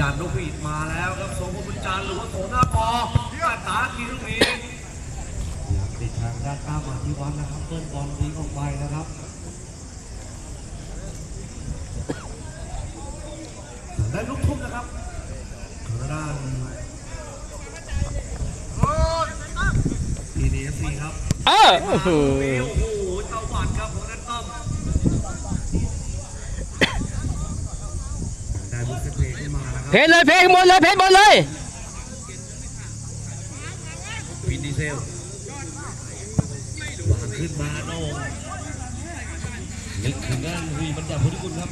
ยันนกหวีดมาแล้วครับสงบุญจันทร์หรือว่าโสหน้าปอมาตาทีลูกนี้อยากติดทางด้านข้ามมาที่วัดนะครับเปิ้ลบอลดีออกไปนะครับทางด้านลูกทุ่งนะครับทางด้านดีดีเอฟซีครับเออโอ้โหโอ้โหเจ้าหวัดครับของนั้นต้อมได้บุกเพลง ขึ้นมาแล้วครับเพชรเลยเพชรหมดเลยเพชรหมดเลยวินดีเซลวางขึ้นมาโน่งนึกถึงด้านวีบรรดาพุทธิคุณครับ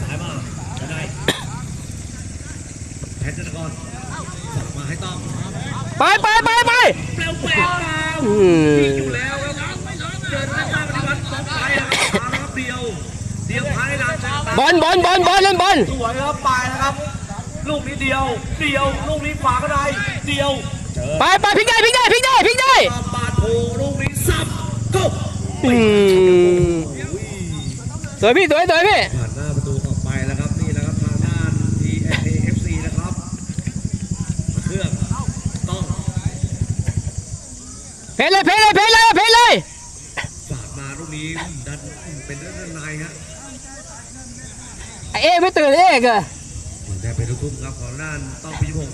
สายมาจะได้แพทย์ธนกรส่งมาให้ต้อมไปไปไปไปเปลวแปลวอืมอยู่แล้ว บอลบอลบอลบอลเล่นบอลสวยครับไปนะครับ ลูกนี้เดียว เดียว ลูกนี้ขวาก็ได้ เดียวเจอไปไปพลิกได้พลิกได้พลิกได้พลิกได้บาดโผลูกนี้ซับก็อืมสวยพี่สวยสวยพี่ผ่านหน้าประตูออกไปแล้วครับนี่แหละครับทางด้าน TNAFC นะครับเครื่องต้องเพชรเลยเพชรเลยเพชรเลยเพชรเลย ฝากมาลูกนี้ดันเป็นเรื่องในฮะ ไอ้ เอ๊ไม่ตื่นเอ๊กอะแต่เป็นลูกทุ่งครับของด้านต้องพิพง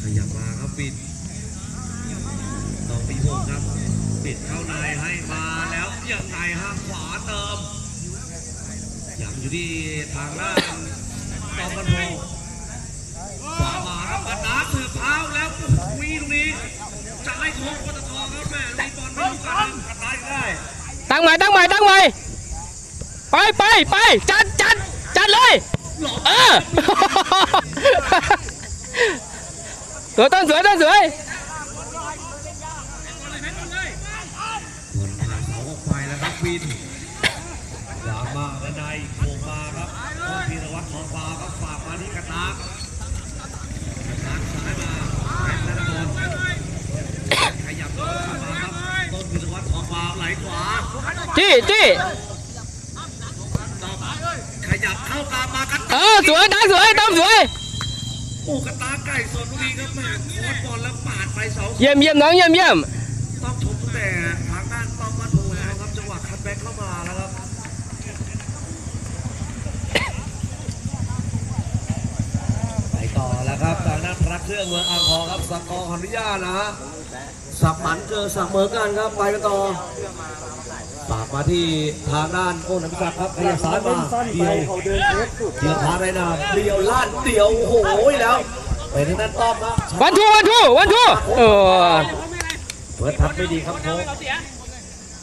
ขยับมาครับปิดต้องพิพงครับปิดเข้าในให้มาแล้วยังไงฮะขวาเติมยังอยู่ที่ทางด้านตองกันโพขวามาครับบันดาสืบเท้าแล้ว ตั้งใหม่ตั้งใหม่ตั้งใหม่ไปไปไปจัดจัดจัดเลยเออสวยต้นสวยต้นสวยบอลผ่านเสาออกไปแล้วครับวินดราม่าและนโผล่มาครับต้องพีรวัตรทองฟ้าก็ฝากมาที่กระตากกระตากซ้ายมาแข่งธนกรขยับเข้ามาครับต้นพีรวัตรทองฟ้าไหลขวา จี้จี้ต้องขยับเข้ากลางมากันเออสวยตั้งสวยตั้งสวยโอ้กระตากไก่สดลูกนี้ครับแม่โคตรบอลแล้วปาดไปเสาเยี่ยมเยี่ยมน้องเยี่ยมเยี่ยมต้องชมตั้งแต่ทางด้านป้อมบ้านโพแล้วครับจังหวะคัดแบ็กเข้ามาแล้วครับไปต่อแล้วครับทางด้านพระเครื่องเมืองอ่างทองครับสกอร์ขออนุญาตนะฮะ สับหมันเจอสับเหมือกันครับไปกันต่อฝากมาที่ทางด้านโอ้น้ำจักรครับขยับซ้ายมาเดียวเดียวพาในนามเดียวลาดเดียวโอ้โหแล้วไปทางด้านต้อมนะวันทูวันทูวันทูเออเปิดทับไม่ดีครับโค้ช